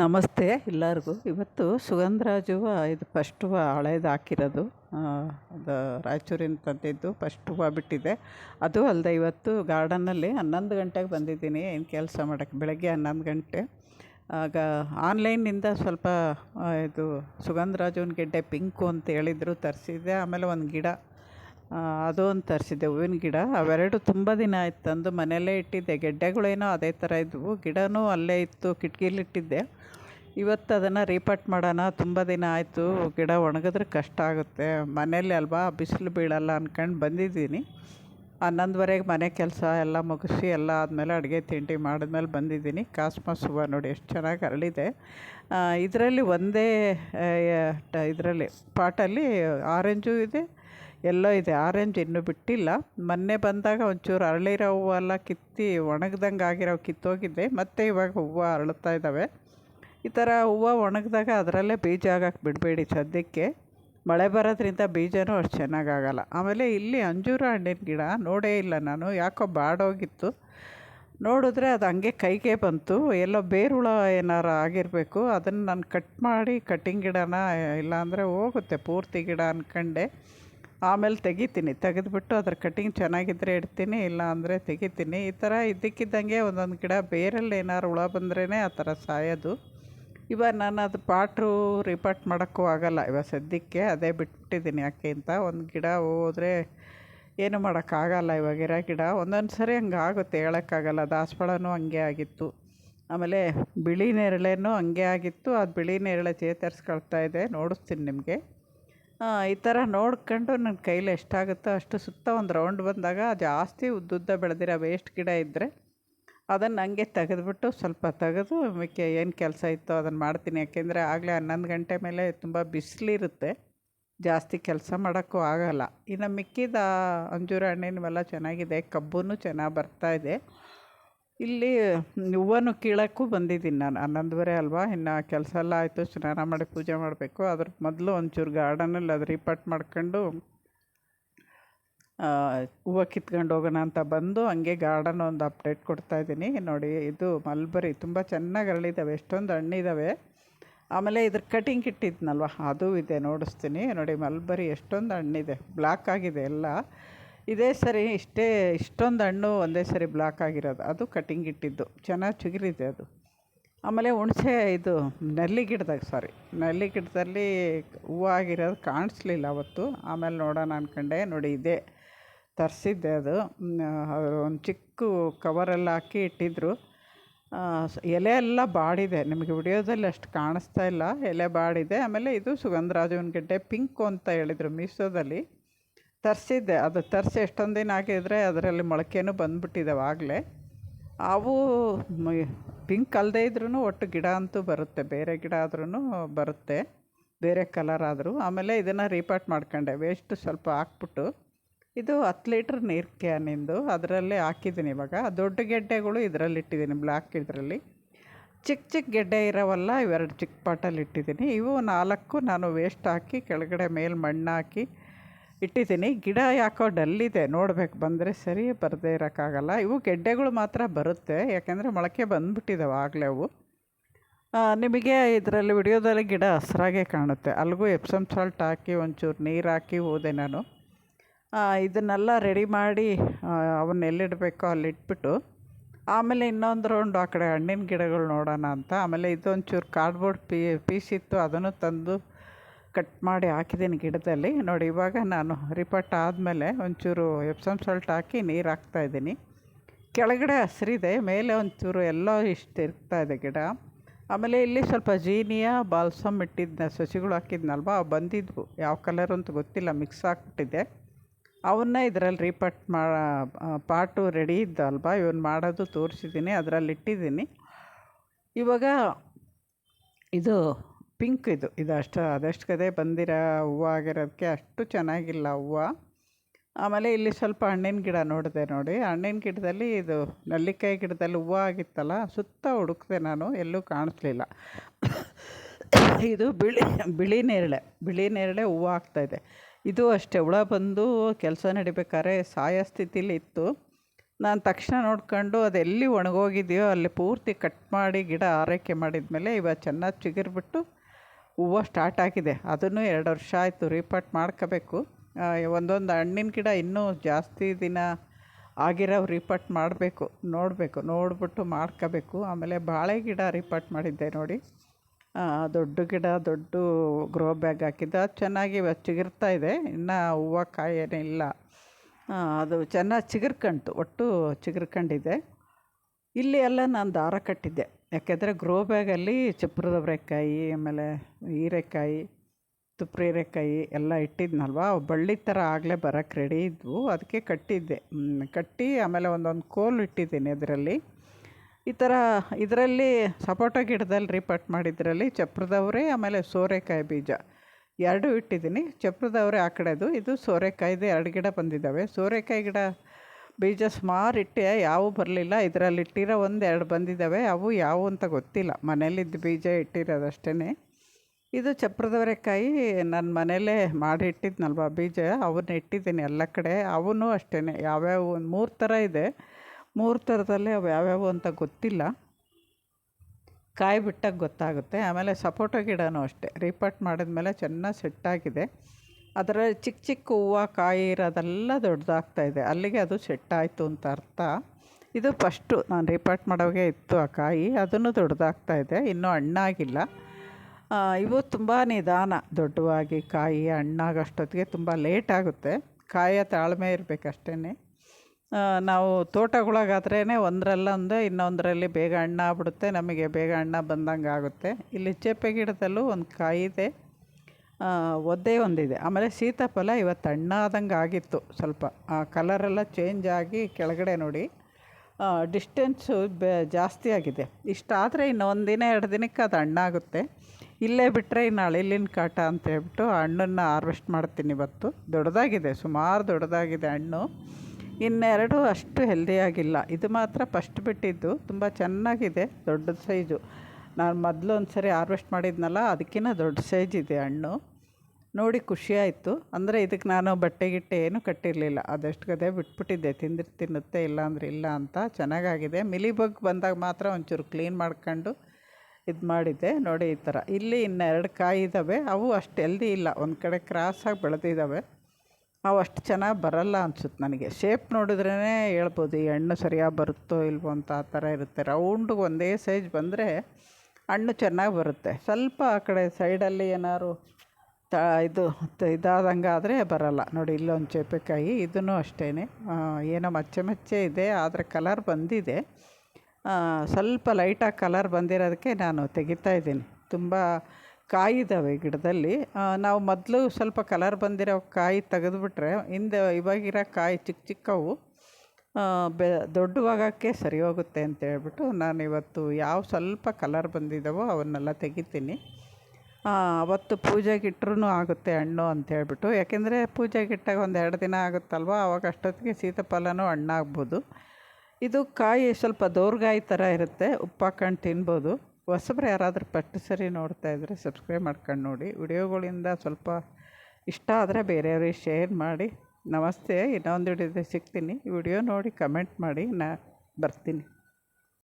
ನಮಸ್ತೆ ಎಲ್ಲರಿಗೂ. ಇವತ್ತು ಸುಗಂಧರಾಜು ಇದು ಫಸ್ಟ್ ಹೂವು ಹಳೇದು ಹಾಕಿರೋದು. ಅದು ರಾಯಚೂರಿಂದ ತಂದಿದ್ದು ಫಸ್ಟ್ ಹೂವು ಬಿಟ್ಟಿದೆ. ಅದು ಅಲ್ಲದೆ ಇವತ್ತು ಗಾರ್ಡನ್ನಲ್ಲಿ ಹನ್ನೊಂದು ಗಂಟೆಗೆ ಬಂದಿದ್ದೀನಿ. ಏನು ಕೆಲಸ ಮಾಡೋಕ್ಕೆ ಬೆಳಗ್ಗೆ ಹನ್ನೊಂದು ಗಂಟೆ. ಆಗ ಆನ್ಲೈನಿಂದ ಸ್ವಲ್ಪ ಇದು ಸುಗಂಧರಾಜುವಿನ ಗೆಡ್ಡೆ ಪಿಂಕು ಅಂತ ಹೇಳಿದರು, ತರಿಸಿದ್ದೆ. ಆಮೇಲೆ ಒಂದು ಗಿಡ ಅದು ಒಂದು ತರಿಸಿದ್ದೆ, ಹೂವಿನ ಗಿಡ. ಅವೆರಡು ತುಂಬ ದಿನ ಆಯ್ತು ತಂದು ಮನೆಯಲ್ಲೇ ಇಟ್ಟಿದ್ದೆ. ಗೆಡ್ಡೆಗಳೇನೋ ಅದೇ ಥರ ಇದ್ದವು ಗಿಡನೂ ಅಲ್ಲೇ ಇತ್ತು ಕಿಟಕಿಲಿ ಇಟ್ಟಿದ್ದೆ. ಇವತ್ತು ಅದನ್ನು ರೀಪಾಟ್ ಮಾಡೋಣ, ತುಂಬ ದಿನ ಆಯಿತು. ಗಿಡ ಒಣಗಿದ್ರೆ ಕಷ್ಟ ಆಗುತ್ತೆ. ಮನೇಲಿ ಅಲ್ವಾ, ಬಿಸಿಲು ಬೀಳಲ್ಲ ಅಂದ್ಕೊಂಡು ಬಂದಿದ್ದೀನಿ. ಹನ್ನೊಂದುವರೆಗೆ ಮನೆ ಕೆಲಸ ಎಲ್ಲ ಮುಗಿಸಿ, ಎಲ್ಲ ಆದಮೇಲೆ ಅಡುಗೆ ತಿಂಡಿ ಮಾಡಿದ್ಮೇಲೆ ಬಂದಿದ್ದೀನಿ. ಕಾಸ್ಮಸ್ ಹೂವು ನೋಡಿ ಎಷ್ಟು ಚೆನ್ನಾಗಿ ಅರಳಿದೆ. ಇದರಲ್ಲಿ ಒಂದೇ ಇದರಲ್ಲಿ ಪಾಟಲ್ಲಿ ಆರೆಂಜು ಇದೆ ಎಲ್ಲೋ ಇದೆ, ಆರೆಂಜ್ ಇನ್ನೂ ಬಿಟ್ಟಿಲ್ಲ. ಮೊನ್ನೆ ಬಂದಾಗ ಒಂಚೂರು ಅರಳಿರೋ ಹೂವೆಲ್ಲ ಕಿತ್ತಿ ಒಣಗ್ದಂಗೆ ಆಗಿರೋ ಕಿತ್ತೋಗಿದ್ದೆ ಮತ್ತೆ ಇವಾಗ ಹೂವು ಅರಳುತ್ತಾ ಇದ್ದಾವೆ. ಈ ಥರ ಹೂವು ಒಣಗಿದಾಗ ಅದರಲ್ಲೇ ಬೀಜ ಆಗಕ್ಕೆ ಬಿಡಬೇಡಿ ಸದ್ಯಕ್ಕೆ. ಮಳೆ ಬರೋದ್ರಿಂದ ಬೀಜನೂ ಅಷ್ಟು ಚೆನ್ನಾಗಾಗಲ್ಲ. ಆಮೇಲೆ ಇಲ್ಲಿ ಅಂಜೂರ ಹಣ್ಣಿನ ಗಿಡ ನೋಡೇ ಇಲ್ಲ ನಾನು, ಯಾಕೋ ಬಾಡೋಗಿತ್ತು. ನೋಡಿದ್ರೆ ಅದು ಹಂಗೆ ಕೈಗೆ ಬಂತು. ಎಲ್ಲೋ ಬೇರುಳ ಏನಾರು ಆಗಿರಬೇಕು. ಅದನ್ನು ನಾನು ಕಟ್ ಮಾಡಿ ಕಟ್ಟಿಂಗ್ ಗಿಡನ, ಇಲ್ಲಾಂದರೆ ಹೋಗುತ್ತೆ ಪೂರ್ತಿ ಗಿಡ ಅಂದ್ಕೊಂಡೆ ಆಮೇಲೆ ತೆಗಿತೀನಿ. ತೆಗೆದುಬಿಟ್ಟು ಅದ್ರ ಕಟ್ಟಿಂಗ್ ಚೆನ್ನಾಗಿದ್ದರೆ ಇಡ್ತೀನಿ ಇಲ್ಲ ಅಂದರೆ ತೆಗಿತೀನಿ. ಈ ಥರ ಇದ್ದಕ್ಕಿದ್ದಂಗೆ ಒಂದೊಂದು ಗಿಡ ಬೇರಲ್ಲಿ ಏನಾರು ಹುಳ ಬಂದ್ರೇ ಆ ಥರ ಸಾಯೋದು. ಇವಾಗ ನಾನು ಅದು ಪಾಟ್ರು ರಿಪಾಟ್ ಮಾಡೋಕ್ಕೂ ಆಗೋಲ್ಲ. ಇವಾಗ ಸದ್ಯಕ್ಕೆ ಅದೇ ಬಿಟ್ಬಿಟ್ಟಿದ್ದೀನಿ ಯಾಕೆ ಅಂತ. ಒಂದು ಗಿಡ ಹೋದರೆ ಏನು ಮಾಡೋಕ್ಕಾಗಲ್ಲ ಇವಾಗಿರೋ ಗಿಡ. ಒಂದೊಂದು ಸರಿ ಹಂಗೆ ಆಗುತ್ತೆ ಹೇಳೋಕ್ಕಾಗಲ್ಲ ದಾಸವಾಳನೂ ಹಂಗೆ ಆಗಿತ್ತು. ಆಮೇಲೆ ಬಿಳಿ ನೇರಳೆನೂ ಹಂಗೆ ಆಗಿತ್ತು. ಅದು ಬಿಳಿ ನೇರಳೆ ಚೇತರಿಸ್ಕೊಳ್ತಾ ಇದೆ. ನೋಡಿಸ್ತೀನಿ ನಿಮಗೆ. ಈ ಥರ ನೋಡ್ಕೊಂಡು ನನ್ನ ಕೈಲಿ ಎಷ್ಟಾಗುತ್ತೋ ಅಷ್ಟು ಸುತ್ತ ಒಂದು ರೌಂಡ್ ಬಂದಾಗ ಜಾಸ್ತಿ ಉದ್ದುದ್ದ ಬೆಳೆದಿರೋ ವೇಸ್ಟ್ ಗಿಡ ಇದ್ದರೆ ಅದನ್ನು ಹಂಗೆ ತೆಗೆದ್ಬಿಟ್ಟು ಸ್ವಲ್ಪ ತೆಗೆದು ಮಿಕ್ಕ ಏನು ಕೆಲಸ ಇತ್ತೋ ಅದನ್ನು ಮಾಡ್ತೀನಿ. ಯಾಕೆಂದರೆ ಆಗಲೇ ಹನ್ನೊಂದು ಗಂಟೆ ಮೇಲೆ ತುಂಬ ಬಿಸಿಲಿರುತ್ತೆ. ಜಾಸ್ತಿ ಕೆಲಸ ಮಾಡೋಕ್ಕೂ ಆಗೋಲ್ಲ. ಇನ್ನು ಮಿಕ್ಕಿದ ಅಂಜೂರ ಹಣ್ಣಿನವೆಲ್ಲ ಚೆನ್ನಾಗಿದೆ. ಕಬ್ಬೂ ಚೆನ್ನಾಗಿ ಬರ್ತಾ ಇದೆ. ಇಲ್ಲಿ ಹೂವನ್ನು ಕೀಳೋಕ್ಕೂ ಬಂದಿದ್ದೀನಿ ನಾನು. ಹನ್ನೊಂದುವರೆ ಅಲ್ವಾ? ಇನ್ನು ಕೆಲಸ ಎಲ್ಲ ಆಯಿತು. ಸ್ನಾನ ಮಾಡಿ ಪೂಜೆ ಮಾಡಬೇಕು. ಅದ್ರ ಮೊದಲು ಒಂಚೂರು ಗಾರ್ಡನಲ್ಲಿ ಅದು ರಿಪಾಟ್ ಮಾಡ್ಕೊಂಡು ಹೂವು ಕಿತ್ಕೊಂಡು ಹೋಗೋಣ ಅಂತ ಬಂದು ಹಂಗೆ ಗಾರ್ಡನ್ ಒಂದು ಅಪ್ಡೇಟ್ ಕೊಡ್ತಾ ಇದ್ದೀನಿ. ನೋಡಿ, ಇದು ಮಲ್ಬರಿ. ತುಂಬ ಚೆನ್ನಾಗಿ ಅರಳಿದ್ದಾವೆ ಎಷ್ಟೊಂದು ಹಣ್ಣಿದ್ದಾವೆ ಆಮೇಲೆ ಇದ್ರ ಕಟಿಂಗ್ ಇಟ್ಟಿದ್ನಲ್ವ? ಅದು ಇದೆ. ನೋಡಿಸ್ತೀನಿ. ನೋಡಿ, ಮಲ್ಬರಿ ಎಷ್ಟೊಂದು ಹಣ್ಣಿದೆ. ಬ್ಲ್ಯಾಕ್ ಆಗಿದೆ ಎಲ್ಲ. ಇದೇ ಸರಿ ಇಷ್ಟೇ, ಇಷ್ಟೊಂದು ಹಣ್ಣು ಒಂದೇ ಸರಿ ಬ್ಲಾಕ್ ಆಗಿರೋದು. ಅದು ಕಟಿಂಗ್ ಇಟ್ಟಿದ್ದು. ಚೆನ್ನಾಗಿ ಚಿಗುರಿದೆ ಅದು. ಆಮೇಲೆ ಹುಣಸೆ ಇದು ನೆಲ್ಲಿ ಗಿಡದಾಗ ಸಾರಿ ನಲ್ಲಿ ಗಿಡದಲ್ಲಿ ಹೂವು ಆಗಿರೋದು ಕಾಣಿಸ್ಲಿಲ್ಲ ಅವತ್ತು. ಆಮೇಲೆ ನೋಡೋಣ ಅಂದ್ಕೊಂಡೆ ನೋಡಿ, ಇದೆ ತರಿಸಿದ್ದೆ ಅದು. ಒಂದು ಚಿಕ್ಕ ಕವರೆಲ್ಲ ಹಾಕಿ ಇಟ್ಟಿದ್ದರು ಎಲೆ ಎಲ್ಲ ಬಾಡಿದೆ. ನಿಮಗೆ ವಿಡಿಯೋದಲ್ಲಿ ಅಷ್ಟು ಕಾಣಿಸ್ತಾ ಇಲ್ಲ. ಎಲೆ ಬಾಡಿದೆ. ಆಮೇಲೆ ಇದು ಸುಗಂಧರಾಜನ ಗಡ್ಡೆ ಪಿಂಕು ಅಂತ ಹೇಳಿದರು ಮೀಶೋದಲ್ಲಿ. ತರಿಸಿದ್ದೆ. ಅದು ತರಿಸಿ ಎಷ್ಟೊಂದು ದಿನ ಆಗಿದ್ರೆ ಅದರಲ್ಲಿ ಮೊಳಕೆನೂ ಬಂದುಬಿಟ್ಟಿದ್ದಾವೆ ಆಗಲೇ. ಅವು ಪಿಂಕ್ ಅಲ್ಲದೆ ಇದ್ರೂ ಒಟ್ಟು ಗಿಡ ಅಂತೂ ಬರುತ್ತೆ. ಬೇರೆ ಗಿಡ ಆದ್ರೂ ಬರುತ್ತೆ. ಬೇರೆ ಕಲರ್ ಆದರೂ. ಆಮೇಲೆ ಇದನ್ನು ರೀಪಾಟ್ ಮಾಡ್ಕೊಂಡೆ. ವೇಸ್ಟ್ ಸ್ವಲ್ಪ ಹಾಕ್ಬಿಟ್ಟು. ಇದು ಹತ್ತು ಲೀಟ್ರ್ ನೀರು ಕ್ಯಾನಿಂದು ಅದರಲ್ಲೇ ಹಾಕಿದ್ದೀನಿ ಇವಾಗ. ದೊಡ್ಡ ಗೆಡ್ಡೆಗಳು ಇದರಲ್ಲಿ ಇಟ್ಟಿದ್ದೀನಿ ಬ್ಲ್ಯಾಕ್ ಇದರಲ್ಲಿ. ಚಿಕ್ಕ ಚಿಕ್ಕ ಗೆಡ್ಡೆ ಇರೋವಲ್ಲ, ಇವೆರಡು ಚಿಕ್ಕ ಪಾಟಲ್ಲಿ ಇಟ್ಟಿದ್ದೀನಿ. ಇವು ನಾಲ್ಕು ನಾನು ವೇಸ್ಟ್ ಹಾಕಿ ಕೆಳಗಡೆ ಮೇಲೆ ಮಣ್ಣು ಹಾಕಿ ಇಟ್ಟಿದ್ದೀನಿ. ಗಿಡ ಯಾಕೋ ಡಲ್ಲಿದೆ. ನೋಡ್ಬೇಕು. ಬಂದರೆ ಸರಿ ಬರದೇ ಇರೋಕ್ಕಾಗಲ್ಲ. ಇವು ಗೆಡ್ಡೆಗಳು ಮಾತ್ರ ಬರುತ್ತೆ. ಯಾಕೆಂದರೆ ಮೊಳಕೆ ಬಂದುಬಿಟ್ಟಿದ್ದಾವೆ ಆಗಲೇ ಅವು. ನಿಮಗೆ ಇದರಲ್ಲಿ ವಿಡಿಯೋದಲ್ಲಿ ಗಿಡ ಹಸ್ರಾಗೆ ಕಾಣುತ್ತೆ. ಅಲ್ಲಿಗೂ ಎಪ್ಸಮ್ ಸಾಲ್ಟ್ ಹಾಕಿ, ಒಂಚೂರು ನೀರು ಹಾಕಿ ಹೋದೆ ನಾನು. ಇದನ್ನೆಲ್ಲ ರೆಡಿ ಮಾಡಿ ಅವನ್ನ ಎಲ್ಲಿಡಬೇಕೋ ಅಲ್ಲಿ ಇಟ್ಬಿಟ್ಟು ಆಮೇಲೆ ಇನ್ನೊಂದು ರೌಂಡ್ ಆ ಕಡೆ ಹಣ್ಣಿನ ಗಿಡಗಳು ನೋಡೋಣ ಅಂತ. ಆಮೇಲೆ ಇದೊಂಚೂರು ಕಾರ್ಡ್ಬೋರ್ಡ್ ಪೀಸ್ ಇತ್ತು ಅದನ್ನು ತಂದು ಕಟ್ ಮಾಡಿ ಹಾಕಿದ್ದೀನಿ ಗಿಡದಲ್ಲಿ. ನೋಡಿ, ಇವಾಗ ನಾನು ರಿಪಟ್ ಆದಮೇಲೆ ಒಂಚೂರು ಎಪ್ಸಮ್ ಸಾಲ್ಟ್ ಹಾಕಿ ನೀರು ಹಾಕ್ತಾಯಿದ್ದೀನಿ ಕೆಳಗಡೆ ಹಸಿರಿದೆ, ಮೇಲೆ ಒಂಚೂರು ಎಲ್ಲ ಇಷ್ಟು ಇರ್ತಾ ಇದೆ ಗಿಡ. ಆಮೇಲೆ ಇಲ್ಲಿ ಸ್ವಲ್ಪ ಜೀನಿಯ ಬಾಲ್ಸಮ್ ಇಟ್ಟಿದ್ನ, ಸಸಿಗಳು ಹಾಕಿದ್ನಲ್ವ, ಅವು ಬಂದಿದ್ವು. ಯಾವ ಕಲರ್ ಅಂತ ಗೊತ್ತಿಲ್ಲ ಮಿಕ್ಸ್ ಆಗಿಬಿಟ್ಟಿದೆ. ಅವನ್ನ ಇದರಲ್ಲಿ ರಿಪಟ್ ಮಾ ಪಾಟು ರೆಡಿ ಇದ್ದಲ್ವ ಇವನ್ನ ಮಾಡೋದು ತೋರಿಸಿದ್ದೀನಿ, ಅದರಲ್ಲಿ ಇಟ್ಟಿದ್ದೀನಿ. ಇವಾಗ ಇದು ಪಿಂಕ್ ಇದು. ಇದು ಅಷ್ಟು, ಅದಷ್ಟು ಕದೆ ಬಂದಿರೋ ಹೂವು ಆಗಿರೋದಕ್ಕೆ ಅಷ್ಟು ಚೆನ್ನಾಗಿಲ್ಲ ಹೂವು. ಆಮೇಲೆ ಇಲ್ಲಿ ಸ್ವಲ್ಪ ಹಣ್ಣಿನ ಗಿಡ ನೋಡಿದೆ ನೋಡಿ. ಹಣ್ಣಿನ ಗಿಡದಲ್ಲಿ ಇದು ನಲ್ಲಿಕಾಯಿ ಗಿಡದಲ್ಲಿ ಹೂವು ಆಗಿತ್ತಲ್ಲ, ಸುತ್ತ ಹುಡುಕಿದೆ ನಾನು, ಎಲ್ಲೂ ಕಾಣಿಸ್ಲಿಲ್ಲ. ಇದು ಬಿಳಿ ಬಿಳಿ ನೇರಳೆ ಬಿಳಿ ನೇರಳೆ ಹೂವು ಆಗ್ತಾಯಿದೆ ಇದು. ಅಷ್ಟೇ, ಹುಳ ಬಂದು ಕೆಲಸ ನಡಿಬೇಕಾದ್ರೆ ಸಾಯೋ ಸ್ಥಿತಿಲಿ ಇತ್ತು. ನಾನು ತಕ್ಷಣ ನೋಡ್ಕೊಂಡು ಅದೆಲ್ಲಿ ಒಣಗೋಗಿದೆಯೋ ಅಲ್ಲಿ ಪೂರ್ತಿ ಕಟ್ ಮಾಡಿ ಗಿಡ ಆರೈಕೆ ಮಾಡಿದ ಮೇಲೆ ಇವಾಗ ಚೆನ್ನಾಗಿ ಚಿಗುರ್ಬಿಟ್ಟು ಹೂವು ಸ್ಟಾರ್ಟ್ ಆಗಿದೆ. ಅದನ್ನು ಎರಡು ವರ್ಷ ಆಯಿತು ರೀಪಾಟ್ ಮಾಡ್ಕೋಬೇಕು. ಒಂದೊಂದು ಹಣ್ಣಿನ ಗಿಡ ಇನ್ನೂ ಜಾಸ್ತಿ ದಿನ ಆಗಿರೋ ರೀಪಾಟ್ ಮಾಡಬೇಕು, ನೋಡಬೇಕು, ನೋಡಿಬಿಟ್ಟು ಮಾಡ್ಕೋಬೇಕು. ಆಮೇಲೆ ಬಾಳೆ ಗಿಡ ರೀಪಾಟ್ ಮಾಡಿದ್ದೆ ನೋಡಿ. ದೊಡ್ಡ ಗಿಡ, ದೊಡ್ಡ ಗ್ರೋ ಬ್ಯಾಗ್ ಹಾಕಿದ್ದೆ. ಅದು ಚೆನ್ನಾಗಿ ಚಿಗಿರ್ತಾ ಇದೆ. ಇನ್ನು ಹೂವು ಕಾಯಿ ಏನಿಲ್ಲ ಅದು ಚೆನ್ನಾಗಿ ಚಿಗುರ್ಕಂತು ಒಟ್ಟು ಚಿಗುರ್ಕೊಂಡಿದೆ. ಇಲ್ಲಿ ಎಲ್ಲ ನಾನು ದಾರ ಕಟ್ಟಿದ್ದೆ. ಯಾಕೆಂದರೆ ಗ್ರೋ ಬ್ಯಾಗಲ್ಲಿ ಚಪ್ರದವರೆಕಾಯಿ, ಆಮೇಲೆ ಹೀರೆಕಾಯಿ ತುಪ್ಪ ಹೀರೆಕಾಯಿ ಎಲ್ಲ ಇಟ್ಟಿದ್ನಲ್ವ? ಅವು ಬಳ್ಳಿ ಥರ ಆಗಲೇ ಬರೋಕ್ಕೆ ರೆಡಿ ಇದ್ವು. ಅದಕ್ಕೆ ಕಟ್ಟಿದ್ದೆ. ಕಟ್ಟಿ ಆಮೇಲೆ ಒಂದೊಂದು ಕೋಲು ಇಟ್ಟಿದ್ದೀನಿ ಅದರಲ್ಲಿ ಈ ಥರ ಇದರಲ್ಲಿ ಸಪೋಟ ಗಿಡದಲ್ಲಿ ರಿಪಟ್ ಮಾಡಿದ್ರಲ್ಲಿ ಚಪ್ರದವರೆ, ಆಮೇಲೆ ಸೋರೆಕಾಯಿ ಬೀಜ. ಎರಡೂ ಇಟ್ಟಿದ್ದೀನಿ. ಚಪ್ರದವರೆ ಆ ಕಡೆದು, ಇದು ಸೋರೆಕಾಯಿದು ಎರಡು ಗಿಡ ಬಂದಿದ್ದಾವೆ. ಸೋರೆಕಾಯಿ ಗಿಡ ಬೀಜ ಸುಮಾರು ಇಟ್ಟೆ, ಯಾವೂ ಬರಲಿಲ್ಲ. ಇದರಲ್ಲಿ ಇಟ್ಟಿರೋ ಒಂದು ಎರಡು ಬಂದಿದ್ದಾವೆ ಅವು ಯಾವು ಅಂತ ಗೊತ್ತಿಲ್ಲ. ಮನೇಲಿದ್ದ ಬೀಜ ಇಟ್ಟಿರೋದಷ್ಟೇ ಇದು ಚಪ್ರದವರೆಕಾಯಿ ನನ್ನ ಮನೇಲೇ ಮಾಡಿ ಇಟ್ಟಿದ್ನಲ್ವ ಬೀಜ. ಅವನ್ನ ಇಟ್ಟಿದ್ದೀನಿ ಎಲ್ಲ ಕಡೆ. ಅವನು ಅಷ್ಟೇ ಯಾವ್ಯಾವ ಒಂದು ಮೂರು ಥರ ಇದೆ. ಮೂರು ಥರದಲ್ಲಿ ಅವು ಯಾವ್ಯಾವು ಅಂತ ಗೊತ್ತಿಲ್ಲ. ಕಾಯಿ ಬಿಟ್ಟಾಗ ಗೊತ್ತಾಗುತ್ತೆ. ಆಮೇಲೆ ಸಪೋಟ ಗಿಡನೂ ಅಷ್ಟೇ. ರೀಪಾಟ್ ಮಾಡಿದ್ಮೇಲೆ ಚೆನ್ನಾಗಿ ಸೆಟ್ಟಾಗಿದೆ ಅದರಲ್ಲಿ ಚಿಕ್ಕ ಚಿಕ್ಕ ಹೂವು ಕಾಯಿ ಇರೋದೆಲ್ಲ ದೊಡ್ಡದಾಗ್ತಾ ಇದೆ. ಅಲ್ಲಿಗೆ ಅದು ಸೆಟ್ಟಾಯಿತು ಅಂತ ಅರ್ಥ. ಇದು ಫಸ್ಟು ನಾನು ರಿಪೋರ್ಟ್ ಮಾಡೋವಾಗೆ ಇತ್ತು ಆ ಕಾಯಿ. ಅದನ್ನು ದೊಡ್ಡದಾಗ್ತಾ ಇದೆ. ಇನ್ನೂ ಹಣ್ಣಾಗಿಲ್ಲ. ಇವು ತುಂಬ ನಿಧಾನ ದೊಡ್ಡವಾಗಿ ಕಾಯಿ ಹಣ್ಣಾಗೋಷ್ಟೊತ್ತಿಗೆ ತುಂಬ ಲೇಟ್ ಆಗುತ್ತೆ. ಕಾಯ ತಾಳ್ಮೆ ಇರಬೇಕಷ್ಟೇ ನಾವು ತೋಟಗಳಾಗಾದ್ರೇ ಒಂದರಲ್ಲೊಂದು ಇನ್ನೊಂದರಲ್ಲಿ ಬೇಗ ಹಣ್ಣಾಗ್ಬಿಡುತ್ತೆ. ನಮಗೆ ಬೇಗ ಹಣ್ಣ ಬಂದಂಗೆ ಆಗುತ್ತೆ ಇಲ್ಲಿ ಚೇಪೆ ಗಿಡದಲ್ಲೂ ಒಂದು ಕಾಯಿ ಇದೆ. ಆ, ಒದ್ದೆ ಒಂದಿದೆ. ಆಮೇಲೆ ಸೀತಾಫಲ ಇವತ್ತು ಹಣ್ಣಾದಂಗೆ ಆಗಿತ್ತು ಸ್ವಲ್ಪ. ಆ ಕಲರೆಲ್ಲ ಚೇಂಜ್ ಆಗಿ ಕೆಳಗಡೆ ನೋಡಿ. ಡಿಸ್ಟೆನ್ಸು ಬೆ, ಜಾಸ್ತಿ ಆಗಿದೆ. ಇಷ್ಟಾದರೆ ಇನ್ನು ದಿನ, ಎರಡು ದಿನಕ್ಕೆ ಅದು ಹಣ್ಣಾಗುತ್ತೆ. ಇಲ್ಲೇ ಬಿಟ್ಟರೆ ಇನ್ನು ಅಳಿಲಿನ ಕಾಟ ಅಂತ ಹೇಳ್ಬಿಟ್ಟು ಹಣ್ಣನ್ನು ಹಾರ್ವೆಸ್ಟ್ ಮಾಡ್ತೀನಿ ಇವತ್ತು. ದೊಡ್ಡದಾಗಿದೆ, ಸುಮಾರು ದೊಡ್ಡದಾಗಿದೆ ಹಣ್ಣು. ಇನ್ನೆರಡು ಅಷ್ಟು ಹೆಲ್ದಿಯಾಗಿಲ್ಲ ಇದು ಮಾತ್ರ ಫಸ್ಟ್ ಬಿಟ್ಟಿದ್ದು. ತುಂಬ ಚೆನ್ನಾಗಿದೆ, ದೊಡ್ಡದು ಸೈಜು ನಾನು ಮೊದಲು ಒಂದು ಸರಿ ಹಾರ್ವೆಸ್ಟ್ ಮಾಡಿದ್ನಲ್ಲ ಅದಕ್ಕಿಂತ ದೊಡ್ಡ ಸೈಜ್ ಇದೆ ಹಣ್ಣು. ನೋಡಿ ಖುಷಿಯಾಯಿತು ಅಂದರೆ ಇದಕ್ಕೆ ನಾನು ಬಟ್ಟೆ ಗಿಟ್ಟೆ ಏನೂ ಕಟ್ಟಿರಲಿಲ್ಲ. ಅದಷ್ಟು ಗದೆ ಬಿಟ್ಬಿಟ್ಟಿದ್ದೆ. ತಿಂದ್ರೆ ತಿನ್ನುತ್ತೆ, ಇಲ್ಲ ಅಂದ್ರೆ ಇಲ್ಲ ಅಂತ. ಚೆನ್ನಾಗಾಗಿದೆ. ಮಿಲಿ ಬಗ್ ಬಂದಾಗ ಮಾತ್ರ ಒಂಚೂರು ಕ್ಲೀನ್ ಮಾಡ್ಕೊಂಡು ಇದು ಮಾಡಿದ್ದೆ. ನೋಡಿ ಈ ಥರ. ಇಲ್ಲಿ ಇನ್ನೆರಡು ಕಾಯಿ ಇದ್ದಾವೆ ಅವು ಅಷ್ಟು ಹೆಲ್ದಿ ಇಲ್ಲ. ಒಂದು ಕಡೆ ಕ್ರಾಸಾಗಿ ಬೆಳೆದಿದ್ದಾವೆ ಅವು ಅಷ್ಟು ಚೆನ್ನಾಗಿ ಬರಲ್ಲ ಅನ್ಸುತ್ತೆ ನನಗೆ. ಶೇಪ್ ನೋಡಿದ್ರೇ ಹೇಳ್ಬೋದು, ಈ ಹಣ್ಣು ಸರಿಯಾಗಿ ಬರುತ್ತೋ ಇಲ್ವೋ ಅಂತ ಆ ಥರ ಇರುತ್ತೆ. ರೌಂಡ್ ಒಂದೇ ಸೈಜ್ ಬಂದರೆ ಹಣ್ಣು ಚೆನ್ನಾಗಿ ಬರುತ್ತೆ. ಸ್ವಲ್ಪ ಆ ಕಡೆ ಸೈಡಲ್ಲಿ ಏನಾದ್ರು ತ ಇದು ಇದಾದಂಗೆ ಆದರೆ ಬರಲ್ಲ. ನೋಡಿ, ಇಲ್ಲೊಂದು ಚೇಪೆಕಾಯಿ ಇದೂ ಅಷ್ಟೇ ಏನೋ ಮಚ್ಚೆ ಮಚ್ಚೆ ಇದೆ, ಆದರೆ ಕಲರ್ ಬಂದಿದೆ. ಸ್ವಲ್ಪ ಲೈಟಾಗಿ ಕಲರ್ ಬಂದಿರೋದಕ್ಕೆ ನಾನು ತೆಗಿತಾ ಇದ್ದೀನಿ. ತುಂಬ ಕಾಯಿ ಇದ್ದಾವೆ ಗಿಡದಲ್ಲಿ. ನಾವು ಮೊದಲು ಸ್ವಲ್ಪ ಕಲರ್ ಬಂದಿರೋ ಕಾಯಿ ತೆಗೆದುಬಿಟ್ರೆ, ಹಿಂದೆ ಇವಾಗಿರೋ ಕಾಯಿ ಚಿಕ್ಕ ಚಿಕ್ಕವು ಬೆ, ದೊಡ್ಡವಾಗೋಕ್ಕೆ ಸರಿ ಹೋಗುತ್ತೆ ಅಂತ ಹೇಳ್ಬಿಟ್ಟು ನಾನು ಇವತ್ತು ಯಾವ ಸ್ವಲ್ಪ ಕಲರ್ ಬಂದಿದ್ದಾವೋ ಅವನ್ನೆಲ್ಲ ತೆಗಿತೀನಿ. ಅವತ್ತು ಪೂಜೆಗೆ ಇಟ್ರೂ ಆಗುತ್ತೆ ಹಣ್ಣು ಅಂತ ಹೇಳ್ಬಿಟ್ಟು. ಯಾಕೆಂದರೆ ಪೂಜೆಗೆ ಇಟ್ಟಾಗ ಒಂದು ಎರಡು ದಿನ ಆಗುತ್ತಲ್ವ? ಅವಾಗ ಅಷ್ಟೊತ್ತಿಗೆ ಸೀತಾಫಲನೂ ಹಣ್ಣಾಗ್ಬೋದು. ಇದು ಕಾಯಿ ಸ್ವಲ್ಪ ದೋರ್ಗಾಯಿ ಥರ ಇರುತ್ತೆ. ಉಪ್ಪಾಕೊಂಡು ತಿನ್ಬೋದು. ಹೊಸಬ್ರು ಯಾರಾದರೂ ಪಟ್ಟು ಸರಿ ನೋಡ್ತಾ ಇದ್ದರೆ ಸಬ್ಸ್ಕ್ರೈಬ್ ಮಾಡ್ಕೊಂಡು ನೋಡಿ. ವಿಡಿಯೋಗಳಿಂದ ಸ್ವಲ್ಪ ಇಷ್ಟ ಆದರೆ ಬೇರೆಯವ್ರಿಗೆ ಶೇರ್ ಮಾಡಿ. ನಮಸ್ತೆ ಇನ್ನೊಂದು ವಿಡಿಯೋದಲ್ಲಿ ಸಿಗ್ತೀನಿ. ವಿಡಿಯೋ ನೋಡಿ ಕಮೆಂಟ್ ಮಾಡಿ ನಾನು ಬರ್ತೀನಿ.